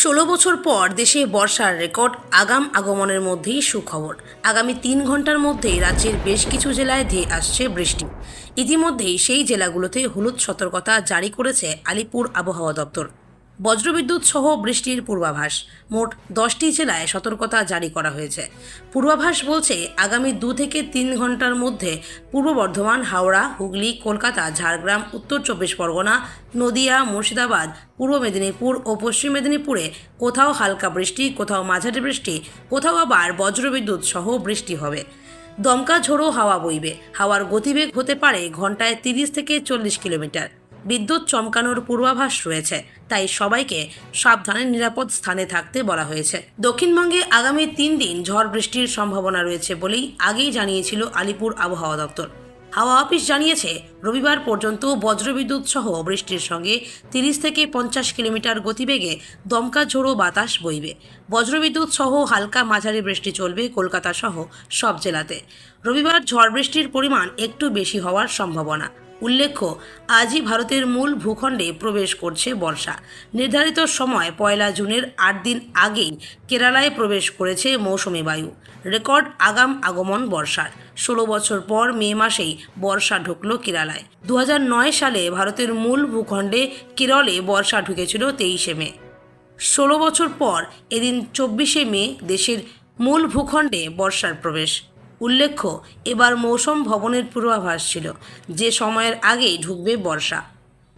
ষোলো বছর পর দেশে বর্ষার রেকর্ড আগাম আগমনের মধ্যেই সুখবর। আগামী তিন ঘণ্টার মধ্যেই রাজ্যের বেশ কিছু জেলায় ধেয়ে আসছে বৃষ্টি। ইতিমধ্যেই সেই জেলাগুলোতে হলুদ সতর্কতা জারি করেছে আলিপুর আবহাওয়া দপ্তর। বজ্রবিদ্যুৎ সহ বৃষ্টির পূর্বাভাস। মোট দশটি জেলায় সতর্কতা জারি করা হয়েছে। পূর্বাভাস বলছে, আগামী দু থেকে তিন ঘণ্টার মধ্যে পূর্ব বর্ধমান, হাওড়া, হুগলি, কলকাতা, ঝাড়গ্রাম, উত্তর চব্বিশ পরগনা, নদিয়া, মুর্শিদাবাদ, পূর্ব মেদিনীপুর ও পশ্চিম মেদিনীপুরে কোথাও হালকা বৃষ্টি, কোথাও মাঝারি বৃষ্টি, কোথাও আবার বজ্রবিদ্যুৎ সহ বৃষ্টি হবে। দমকা ঝোড়ো হাওয়া বইবে। হাওয়ার গতিবেগ হতে পারে ঘন্টায় তিরিশ থেকে চল্লিশ কিলোমিটার। বিদ্যুৎ চমকানোর পূর্বাভাস রয়েছে, তাই সবাইকে সাবধানে নিরাপদ স্থানে থাকতে বলা হয়েছে। দক্ষিণবঙ্গে আগামী তিন দিন ঝড় বৃষ্টির সম্ভাবনা রয়েছে বলেই আগেই জানিয়েছিল আলিপুর আবহাওয়া দপ্তর। হাওয়া অফিস জানিয়েছে, রবিবার পর্যন্ত বজ্রবিদ্যুৎ সহ বৃষ্টির সঙ্গে তিরিশ থেকে পঞ্চাশ কিলোমিটার গতিবেগে দমকা ঝোড়ো বাতাস বইবে। বজ্রবিদ্যুৎ সহ হালকা মাঝারি বৃষ্টি চলবে কলকাতা সহ সব জেলাতে। রবিবার ঝড় বৃষ্টির পরিমাণ একটু বেশি হওয়ার সম্ভাবনা। উল্লেখ্য, আজই ভারতের মূল ভূখণ্ডে প্রবেশ করছে বর্ষা। নির্ধারিত সময় পয়লা জুনের আট দিন আগেই কেরালায় প্রবেশ করেছে মৌসুমি বায়ু। রেকর্ড আগাম আগমন বর্ষার। ষোলো বছর পর মে মাসেই বর্ষা ঢুকল কেরালায়। দু হাজার নয় সালে ভারতের মূল ভূখণ্ডে কেরলে বর্ষা ঢুকেছিল তেইশে মে। ষোলো বছর পর এদিন চব্বিশে মে দেশের মূল ভূখণ্ডে বর্ষার প্রবেশ। উল্লেখ্য এবার মৌসুম ভবনের পূর্বাভাস ছিল যে সময়ের আগেই ঢুকবে বর্ষা।